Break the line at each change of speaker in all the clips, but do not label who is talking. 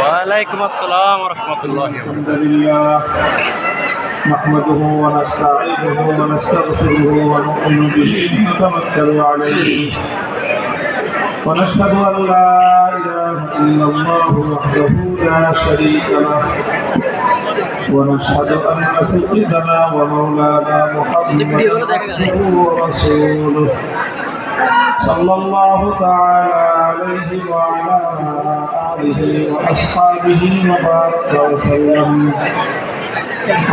وعليكم
السلام ورحمة الله الحمد لله. نحمده ونستعينه ونستغفره ونؤمن به. ونتوكل عليه. ونشهد أن لا إله إلا الله وحده لا شريك له. ونشهد أن سيدنا ومولانا محمدا عبده ورسوله صلى الله تعالى عليه وعلى آله وأصحابه وبارك وسلم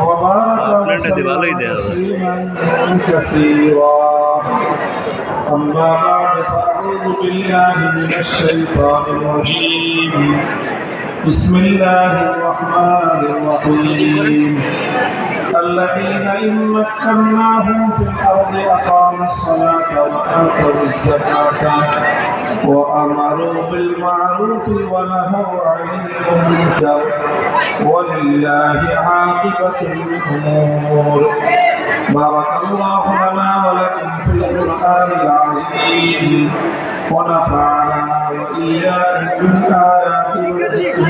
وبارك وسلم تسليما كثيرا أما بعد فأعوذ بالله من الشيطان الرجيم بسم الله الرحمن الرحيم. الذين إن مكناهم في الأرض أقاموا الصلاة وآتوا الزكاة وأمروا بالمعروف ونهوا عن المنكر ولله عاقبة الأمور. بارك الله لنا ولكم في القرآن العظيم ونفعنا وإياكم بالآيات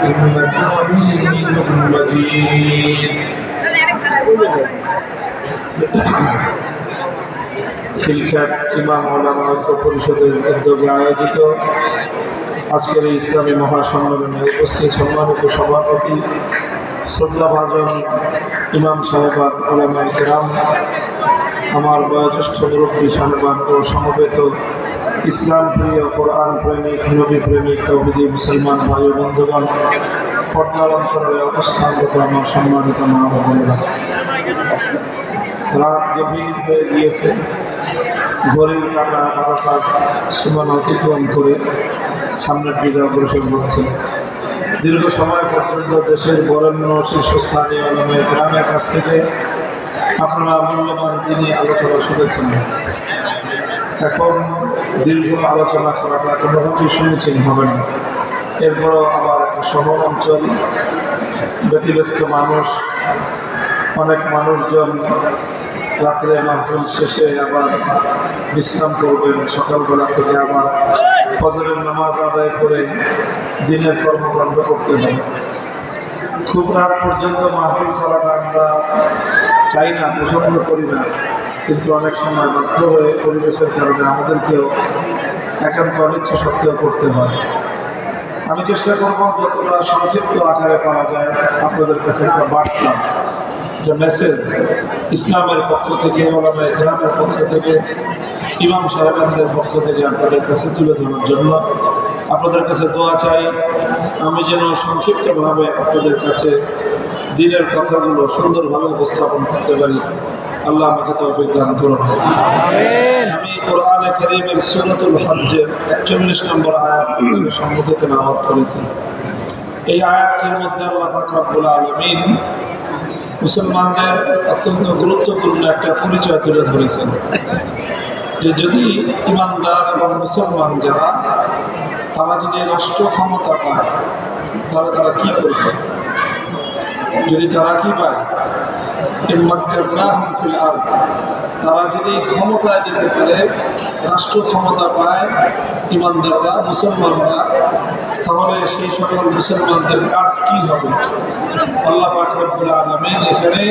إنك حميد مجيد খিলখ্যাত ইমাম ওলামা ঐক্য পরিষদের উদ্যোগে আয়োজিত আজকের এই ইসলামী মহাসম্মেলনে উপস্থিত সম্মানিত সভাপতি শ্রদ্ধাভাজন ইমাম সাহেবান ওলামা কেরাম আমার বয়োজ্যেষ্ঠ মুরব্বী সাহেবান ও সমবেত ইসলাম প্রিয় কোরআন প্রেমিক, নবী প্রেমিক, তৌহিদি মুসলমান ভাই ও বন্ধুগণ অন্তরে অবস্থানগত আমার সম্মানিত মা বোনেরা। রাত গভীর হয়ে গিয়েছে। ঘড়ির কাটা বারোটার সীমানা অতিক্রম করে সামনের দিকে অগ্রসর হচ্ছে। দীর্ঘ সময় পর্যন্ত দেশের বরেণ্য শীর্ষস্থানীয় গ্রামের কাছ থেকে আপনারা মূল্যবান তিনি আলোচনা শুনেছেন। এখন দীর্ঘ আলোচনা করাটা কোনোভাবেই সমীচীন হবে না। এরপরও আবার একটা শহর অঞ্চল, ব্যতিব্যস্ত মানুষ, অনেক মানুষজন রাত্রে মাহফিল শেষে আবার বিশ্রাম করবেন। সকালবেলা থেকে আবার ফজরের নামাজ আদায় করে দিনের কর্মকাণ্ড করতে হবে। খুব রাত পর্যন্ত মাহফিল করাটা আমরা চাই না পছন্দ করি না। কিন্তু অনেক সময় বাধ্য হয়ে পরিবেশের কারণে আমাদেরকেও একান্ত অনিচ্ছা সত্ত্বেও করতে হয়। আমি চেষ্টা করব যতটা সংক্ষিপ্ত আকারে করা যায় আপনাদের কাছে একটা বার্তা, যে মেসেজ ইসলামের পক্ষ থেকে ওলামা গ্রামের পক্ষ থেকে, ইমাম সাহেবানদের পক্ষ থেকে আপনাদের কাছে তুলে ধরার জন্য আপনাদের কাছে দোয়া চাই। আমি যেন সংক্ষিপ্তভাবে আপনাদের কাছে দিনের কথাগুলো সুন্দরভাবে উপস্থাপন করতে পারি। আল্লাহ আমাকে তৌফিক দান করুন। আমি কোরআনে করিমের সুরতুল হজ্জের একচল্লিশ নম্বর আয়াত সম্মুখে তেলাওয়াত করেছি। এই আয়াতটির মধ্যে আল্লাহ পাক রব্বুল আলামিন মুসলমানদের অত্যন্ত গুরুত্বপূর্ণ একটা পরিচয় তুলে ধরেছেন। যে যদি ইমানদার এবং মুসলমান যারা তারা যদি রাষ্ট্র ক্ষমতা পায় তাহলে তারা কি করবে? যদি তারা কি পায়? তারা যদি ক্ষমতায় যেতে পারে রাষ্ট্র ক্ষমতা পায়, ইমানদাররা, মুসলমানরা, তাহলে সেই সকল মুসলমানদের কাজ কি হবে? আল্লাহ পাক রব্বুল আলামিন এখানে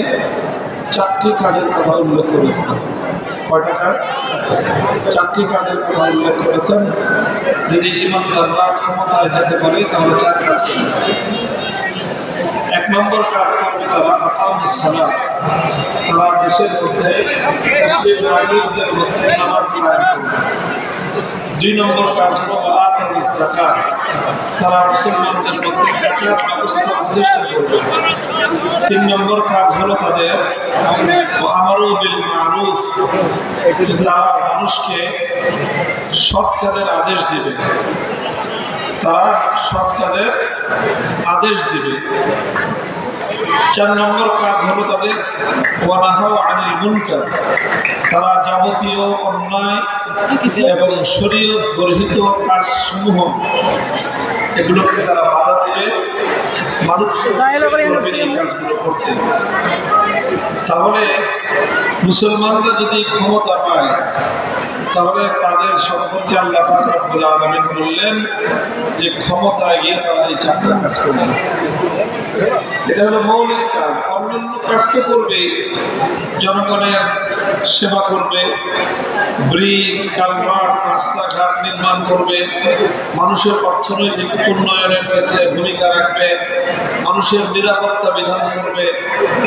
চারটি কাজের কথা উল্লেখ করেছেন। কয়টা কাজ? চারটি কাজের কথা উল্লেখ করেছেন। যদি ইমানদাররা ক্ষমতায় যেতে পারে, তাহলে চার কাজ করবে। নম্বর কাজ করবে তারা সালাত। তারা দেশের মধ্যে, মুসলিম নাগরিকদের মধ্যে নামাজ কায়েম করবে। দুই নম্বর কাজ হলো আতাবু জাকাত তারা মুসলমানদের মধ্যে জাকাত ব্যবস্থা প্রতিষ্ঠা করবে। তিন নম্বর কাজ হলো তাদের আমারও বিল মারুফ। তারা মানুষকে সৎ কাজের আদেশ দিবে। তারা সৎ কাজের আদেশ দিবে। চার নম্বর কাজ হলো তাদের ওয়ানাহাও আনিল মুনকার। তারা যাবতীয় অন্যায় এবং শরীয়ত গর্হিত কাজসমূহ এগুলোকে তারা বাধা দেবে মানুষ এই কাজগুলো করতে। তাহলে মুসলমানরা যদি ক্ষমতা পায় তাহলে তাদের সম্পর্কে আল্লাহ রব্বুল আলামিন বললেন যে ক্ষমতায় গিয়ে তারা এই চারটা কাজ করবে। এটা হলো মৌলিক কাজ। অন্যান্য কাজ তো করবে? জনগণের সেবা করবে, ব্রিজ, কালভার্ট, রাস্তাঘাট নির্মাণ করবে, মানুষের অর্থনৈতিক উন্নয়নের ক্ষেত্রে ভূমিকা রাখবে, মানুষের নিরাপত্তা বিধান করবে,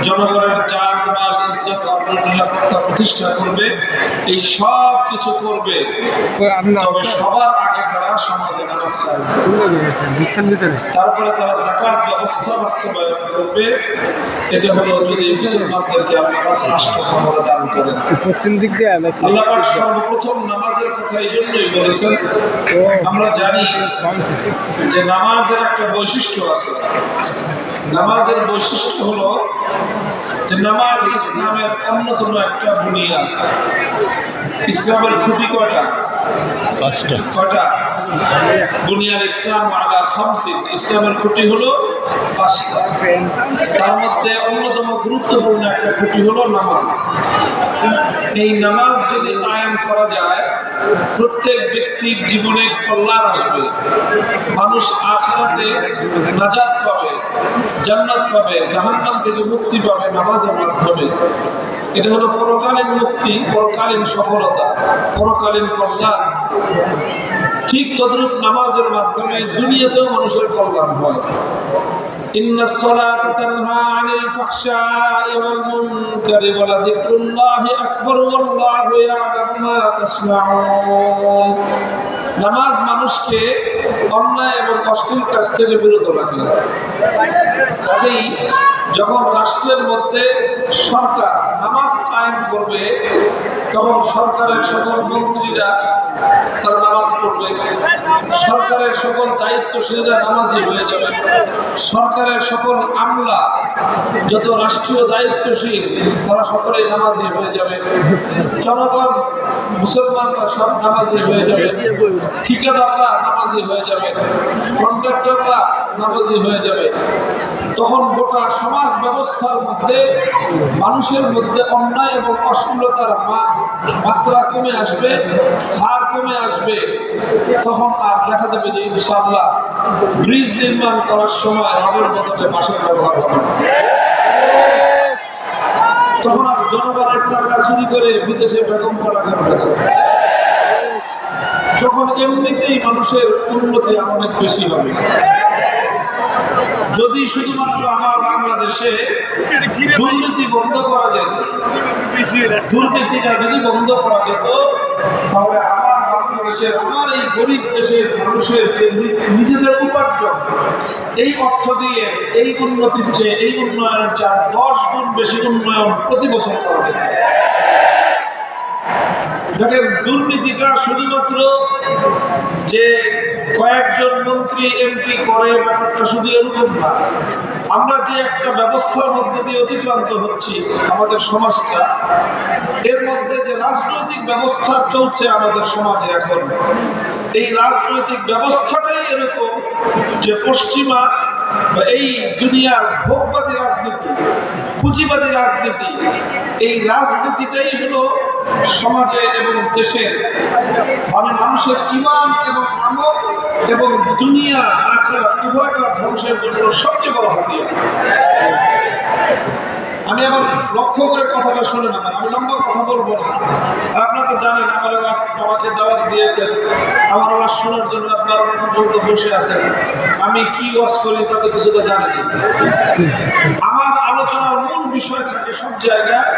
জনগণের জান মাল, ইজ্জত নিরাপত্তা প্রতিষ্ঠা করবে, এই সব কিছু করবে। সবার আগে তারা সমাজে নামাজ তারপরে তারা জাকাত ব্যবস্থা বাস্তবায়ন করবে। এটা হলো যদি মুসলমানদেরকে আল্লাহ রাষ্ট্র ক্ষমতা দান করেন।
পশ্চিম দিক দিয়ে
আল্লাহ সর্বপ্রথম নামাজের কথা এই জন্যই বলেছেন। আমরা জানি যে নামাজের একটা বৈশিষ্ট্য আছে। নামাজের বৈশিষ্ট্য হলো যে নামাজ ইসলামের অন্যতম একটা বুনিয়াদ। ইসলামের খুঁটি কয়টা? ইসলামের খুঁটি তার মধ্যে অন্যতম গুরুত্বপূর্ণ একটা খুঁটি হলো নামাজ। এই নামাজ যদি কায়েম করা যায়, প্রত্যেক ব্যক্তির জীবনে কল্যাণ আসবে। মানুষ আখেরাতে নাজাত পাবে। জান্নাত পাবে জাহান্নাম থেকে মুক্তি পাবে নামাজের মাধ্যমে এটা হলো পরকালীন মুক্তি পরকালীন সফলতা পরকালীন কল্যাণ ঠিক তদ্রূপ নামাজের মাধ্যমে দুনিয়াতেও মানুষের কল্যাণ হয় إن الصلاة تنهى عن الفحشاء والمنكر ولذكر الله أكبر والله يعلم ما تصنعون নামাজ মানুষকে অন্যায় এবং অশ্লীল কাজ থেকে বিরত রাখে। কাজেই যখন রাষ্ট্রের মধ্যে সরকার নামাজ কায়েম করবে, তখন সরকারের সকল মন্ত্রীরা তারা নামাজ পড়বে। সরকারের সকল দায়িত্বশীলরা নামাজি হয়ে যাবে। সরকারের সকল আমলা যত রাষ্ট্রীয় দায়িত্বশীল, তারা সকলে নামাজি হয়ে যাবে। জনগণ, মুসলমানরা সব নামাজি হয়ে যাবে। ঠিকাদাররা নামাজি হয়ে যাবে। কন্ট্রাক্টররা নামাজি হয়ে যাবে। তখন গোটা সমাজ ব্যবস্থার মধ্যে মানুষের মধ্যে অন্যায় এবং অশ্লীলতার মাত্রা কমে আসবে, হার কমে আসবে। তখন আর দেখা যাবে যে ইনশাআল্লাহ ব্রিজ নির্মাণ করার সময় রবের বদলে বাসের ব্যবহার না। তখন আর জনগণের টাকা চুরি করে বিদেশে বেগম করা করবে না। তখন এমনিতেই মানুষের উন্নতি অনেক বেশি হবে। যদি শুধুমাত্র আমার বাংলাদেশে দুর্নীতি বন্ধ করা যেত, দুর্নীতিটা যদি বন্ধ করা যেত, তাহলে আমার বাংলাদেশের, আমার এই গরিব দেশের মানুষের যে নিজেদের উপার্জন, এই অর্থ দিয়ে এই উন্নতির চেয়ে এই উন্নয়নের চার দশ গুণ বেশি উন্নয়ন প্রতি বছর করা যেত। দেখেন, দুর্নীতিটা শুধুমাত্র যে কয়েকজন মন্ত্রী, এমপি করে ব্যাপারটা শুধু এরকম না। আমরা যে একটা ব্যবস্থার মধ্যে দিয়ে অতিক্রান্ত হচ্ছি আমাদের সমাজটা, এর মধ্যে যে রাজনৈতিক ব্যবস্থা চলছে আমাদের সমাজে এখন, এই রাজনৈতিক ব্যবস্থাটাই এরকম যে পশ্চিমা এই দুনিয়ার ভোগবাদী রাজনীতি, পুঁজিবাদী রাজনীতি, এই রাজনীতিটাই হলো সমাজে এবং দেশের। মানে মানুষের ইমান এবং আমল এবং দুনিয়া আখেরা উভয়টা ধ্বংসের জন্য সবচেয়ে বড় হাতিয়ার। আমি আবার লক্ষ্য করে কথাটা শুনে না আমি লম্বা কথা বলব না। আর আপনারা তো জানেন, আমার ওয়াজ আমাকে দাওয়াত দিয়েছেন। আমার ওয়াজ শোনার জন্য আপনারা পর্যন্ত বসে আছেন। আমি কি ওয়াজ করি তাতে কিছু তো জানেন আমার আলোচনার মূল বিষয় থাকে সব জায়গায়,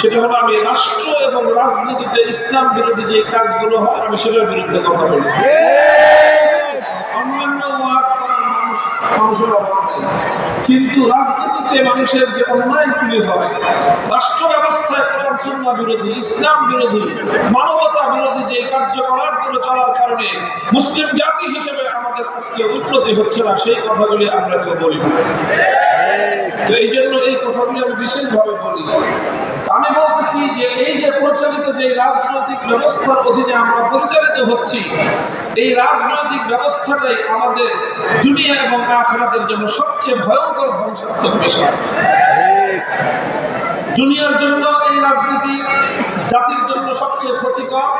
সেটা হলো আমি রাষ্ট্র এবং রাজনীতিতে ইসলাম বিরোধী যে কাজগুলো হয়, আমি সেটার বিরুদ্ধে কথা বলি। মানুষের অভাব নেই কিন্তু রাজনীতিতে মানুষের যে অন্যায়গুলি হয় রাষ্ট্র ব্যবস্থায় প্রবর্তনা বিরোধী, ইসলাম বিরোধী, মানবতা বিরোধী যে কার্যকলাপগুলো চলার কারণে মুসলিম জাতি হিসেবে আমাদের আজকে উন্নতি হচ্ছে না, সেই কথাগুলি আমরা কেউ বলি তো এই জন্য এই কথাগুলি আমি বিশেষভাবে বলি। আমি বলতেছি যে এই যে প্রচলিত যে রাজনৈতিক ব্যবস্থার অধীনে আমরা পরিচালিত হচ্ছি, এই রাজনৈতিক ব্যবস্থাটাই আমাদের দুনিয়া এবং আখরাতের জন্য সবচেয়ে ভয়ঙ্কর ধ্বংসাত্মক বিষয়। দুনিয়ার জন্য এই রাজনীতি জাতির জন্য সবচেয়ে ক্ষতিকর।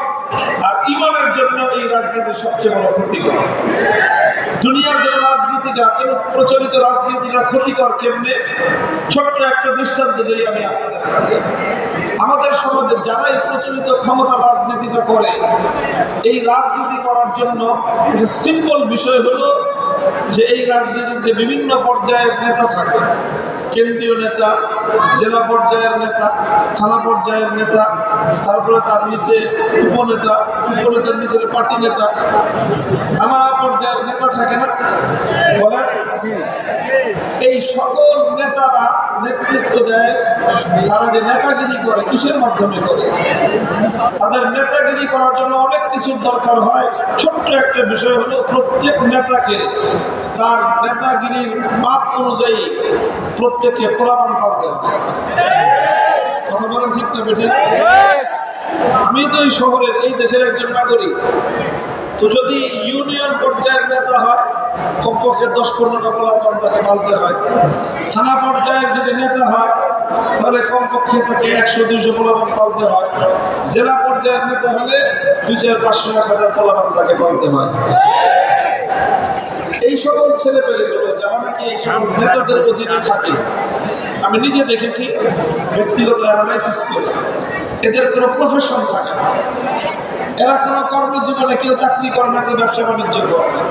ইমানের জন্য এই রাজনীতি সবচেয়ে বড় ক্ষতিকর। দুনিয়ার যে রাজনীতিটা, কেন প্রচলিত রাজনীতিটা ক্ষতিকর কেমনে? ছোট্ট একটা দৃষ্টান্ত দিই আমি আপনাদের কাছে। আমাদের সমাজে যারা এই প্রচলিত ক্ষমতার রাজনীতিটা করে, এই রাজনীতি করার জন্য একটা সিম্পল বিষয় হলো যে এই রাজনীতিতে বিভিন্ন পর্যায়ের নেতা থাকে। কেন্দ্রীয় নেতা, জেলা পর্যায়ের নেতা, থানা পর্যায়ের নেতা, তারপরে তার নিচে উপনেতা, উপনেতার নিচে পার্টি নেতা, নানা পর্যায়ের নেতা থাকে না? বলেন। এই সকল নেতারা নেতৃত্ব দেয়, তারা যে নেতাগিরি করে, কিসের মাধ্যমে করে? তাদের নেতাগিরি করার জন্য অনেক কিছুর দরকার হয়। ছোট্ট একটা বিষয় হলো, প্রত্যেক নেতাকে তার নেতাগিরির মাপ অনুযায়ী প্রত্যেককে প্রলাপন পালতে হবে। কথা বলেন ঠিক না বেঠিক আমি তো এই শহরের, এই দেশের একজন নাগরিক। তো যদি ইউনিয়ন পর্যায়ের নেতা হয় কমপক্ষে দশ পনেরোটা পোলাপান তাকে পালতে হয়। থানা পর্যায়ের যদি নেতা হয়, তাহলে কমপক্ষে তাকে একশো, দুইশো পোলাপান পালতে হয়। জেলা পর্যায়ের নেতা হলে দুই চার, পাঁচশো, এক হাজার পোলাপান তাকে পালতে হয়। এই সকল ছেলে পেলেগুলো যারা নাকি এই সকল নেতাদের অধীনে থাকে, আমি নিজে দেখেছি, ব্যক্তিগত অ্যানালাইসিস করে। এদের কোনো প্রফেশন থাকে না। এরা কোনো কর্মজীবনে কেউ চাকরি করে না, কেউ ব্যবসা বাণিজ্য করে না।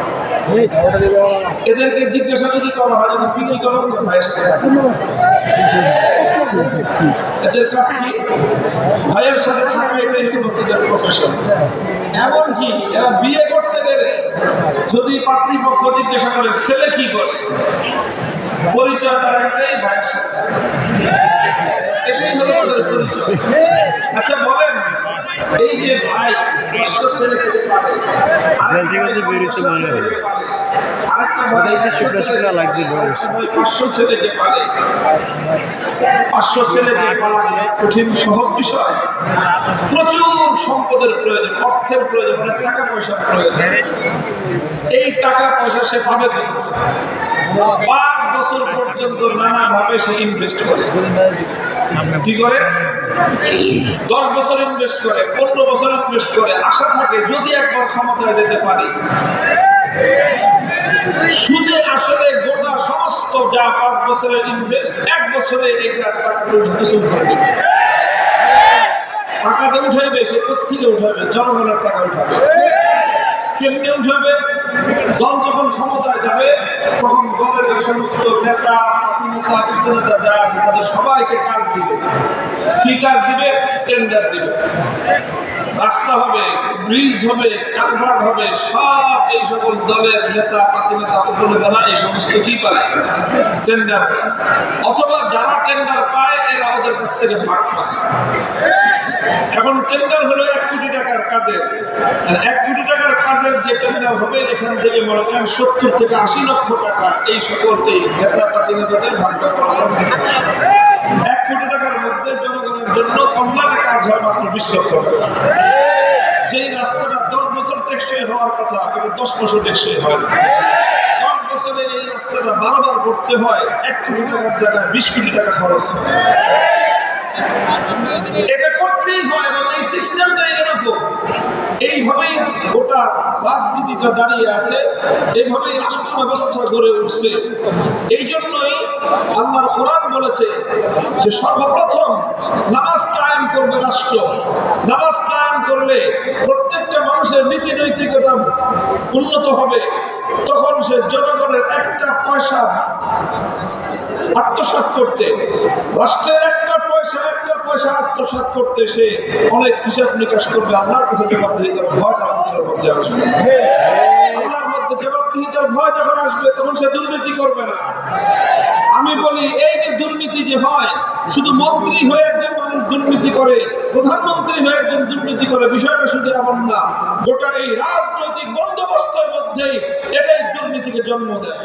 এদেরকে জিজ্ঞাসা যদি করা, হয় যদি কি কি করো তো ভাইয়ের সাথে এদের কাজ কি? ভাইয়ের সাথে থাকা এটাই হচ্ছে এদের প্রফেশন এমনকি এরা বিয়ে করতে গেলে যদি পাত্রীপক্ষ জিজ্ঞাসা করে, ছেলে কি করে? পরিচয় তার একটাই, ভাইয়ের সাথে এটাই হলো ওদের পরিচয়। আচ্ছা বলেন। এই যে ভাই
বেরিয়েছে মনে হয়।
আরেকটা
শুকনা শুকনা লাগছে
পাঁচশো ছেলেকে পাঁচশো ছেলেকে পালা কঠিন সহজ বিষয়। প্রচুর সম্পদের প্রয়োজন অর্থের প্রয়োজন অনেক টাকা পয়সার প্রয়োজন। এই টাকা পয়সা সে পাবে পাঁচ বছর পর্যন্ত নানা ভাবে সে ইনভেস্ট করে। কি করে? দশ বছর ইনভেস্ট করে, পনেরো বছর ইনভেস্ট করে, আশা থাকে যদি একবার ক্ষমতায় যেতে পারি। সুদে আসলে গোটা সমস্ত যা পাঁচ বছরের ইনভেস্ট, এক বছরে এটা শুরু করে টাকা যে উঠাবে সে কোথেকে উঠাবে জনগণের টাকা উঠাবে। কেমনে উঠাবে? দল যখন ক্ষমতায় যাবে, তখন দলের সমস্ত নেতা তাদের সবাইকে কাজ দিবে। কি কাজ দিবে? টেন্ডার দিবে। রাস্তা হবে ব্রিজ হবে, কালভার্ট হবে, সব এই সকল দলের নেতা পাতি নেতা, উপনেতারা এই সমস্ত কি পায় টেন্ডার অথবা যারা টেন্ডার পায়, এরা ওদের কাছ থেকে ভাগ পায়। এখন টেন্ডার হলো এক কোটি টাকার কাজের। এক কোটি টাকার কাজের যে টেন্ডার হবে, এখান থেকে মনে করেন সত্তর থেকে আশি লক্ষ টাকা এই সকল এই নেতা পাতি নেতাদের ভাগ ভাগ করা খাইতে হয় এক কোটি টাকার মধ্যে জনগণের জন্য কল্যাণের কাজ হয় মাত্র বিশ লক্ষ যেই রাস্তাটা দশ বছর টেকসই হওয়ার কথা এটা দশ বছর টেকসই হয় দশ বছরের এই রাস্তাটা বারবার হয়, এক জায়গায় বিশ টাকা খরচ হয়। এটা করতেই হয় এবং এই সিস্টেমটাই এরকম? এইভাবেই গোটা রাজনীতিটা দাঁড়িয়ে আছে, এইভাবেই রাষ্ট্র ব্যবস্থা গড়ে উঠছে। এই জন্যই আল্লাহর কোরআন বলেছে যে সর্বপ্রথম নামাজ কায়েম করবে রাষ্ট্র। নামাজ কায়েম করলে প্রত্যেকটা মানুষের নীতি নৈতিকতা উন্নত হবে। তখন সে জনগণের একটা পয়সা আত্মসাৎ করতে, রাষ্ট্রের আমি বলি, এই যে দুর্নীতি যে হয়, শুধু মন্ত্রী হয়ে একজন মানুষ দুর্নীতি করে, প্রধানমন্ত্রী হয়ে একজন দুর্নীতি করে, বিষয়টা শুধু এমন না। গোটা এই রাজনৈতিক বন্দোবস্তের মধ্যেই এটাই দুর্নীতিকে জন্ম দেয়।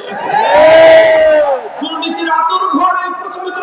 দুর্নীতির আতুর ঘরে প্রচলিত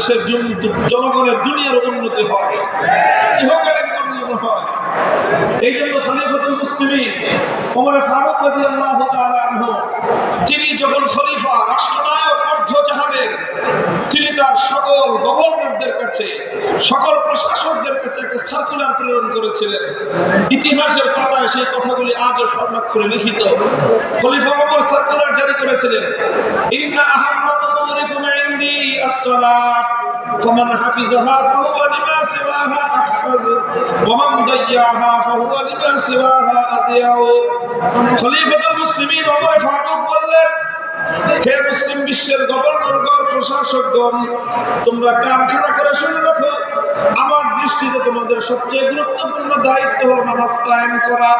দেশের জনগণের দুনিয়ার উন্নতি হয় এই জন্য যখন খলিফা, রাষ্ট্রনায়ক অর্ধ জাহানের তিনি তার সকল গভর্নরদের কাছে, সকল প্রশাসকদের কাছে একটা সার্কুলার প্রেরণ করেছিলেন। ইতিহাসের পাতায় সেই কথাগুলি আজও স্বর্ণাক্ষরে লিখিত। খলিফা ওমর সার্কুলার জারি করেছিলেন। ইন্না উমুরিকুম ইনদি as-সালাত فمن حفظها فهو لما سواها أحفظ ومن ضيعها فهو لما سواها أضيع খলিফাতুল মুসলিমিন ওমর ফারুক বললেন হে মুসলিম বিশ্বের গভর্নরগণ প্রশাসকগণ তোমরা কান খাড়া করে শুনে রাখো আমার দৃষ্টিতে তোমাদের সবচেয়ে গুরুত্বপূর্ণ দায়িত্ব হলো নামাজ কায়েম করা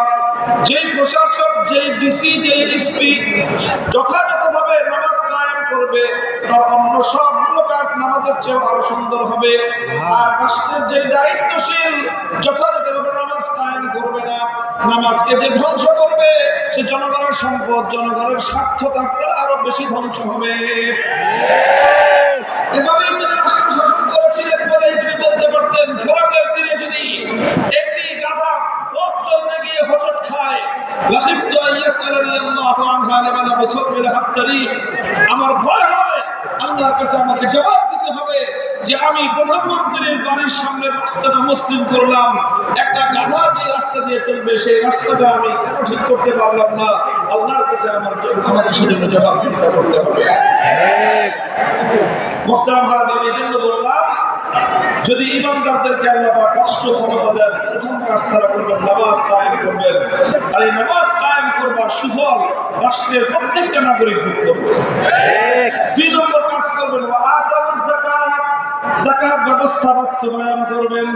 যেই প্রশাসক যেই ডিসি যেই এসপি যথাযথভাবে নামাজ কায়েম করবে তার অন্য সবগুলো কাজ নামাজের চেয়ে আরও সুন্দর হবে। আর রাষ্ট্রের যে দায়িত্বশীল যথাযথভাবে নামাজ কায়েম করবে না নামাজকে যে ধ্বংস করবে সে জনগণের সম্পদ জনগণের স্বার্থ থাকতে আরও বেশি ধ্বংস হবে। এভাবেই খায় লাখিফতু আইয়াসআলানি আল্লাহু আনহা লিমান মুসাফির হাত্তারি আমার ভয় হয় আল্লাহর কাছে আমাকে জবাব দিতে হবে যে আমি প্রধানমন্ত্রীর বাড়ির সামনে রাস্তাটা মসৃণ করলাম একটা গাধা যে রাস্তা দিয়ে চলবে সেই রাস্তাটা আমি কেন ঠিক করতে পারলাম না? আল্লাহর কাছে আমার আমাকে সেজন্য জবাব দিতে করতে হবে মোহতারাম হাজির এই জন্য বললাম যদি ইমানদারদেরকে আল্লাহ কষ্ট ক্ষমতা দেন প্রথম কাজ তারা করবেন নামাজ কায়েম করবেন। আর এই নামাজ কায়েম করবার সুফল রাষ্ট্রের প্রত্যেকটা নাগরিক ভোগ করবে। দুই নম্বর কাজ করবেন জাকাত ব্যবস্থা বাস্তবায়ন করবেন।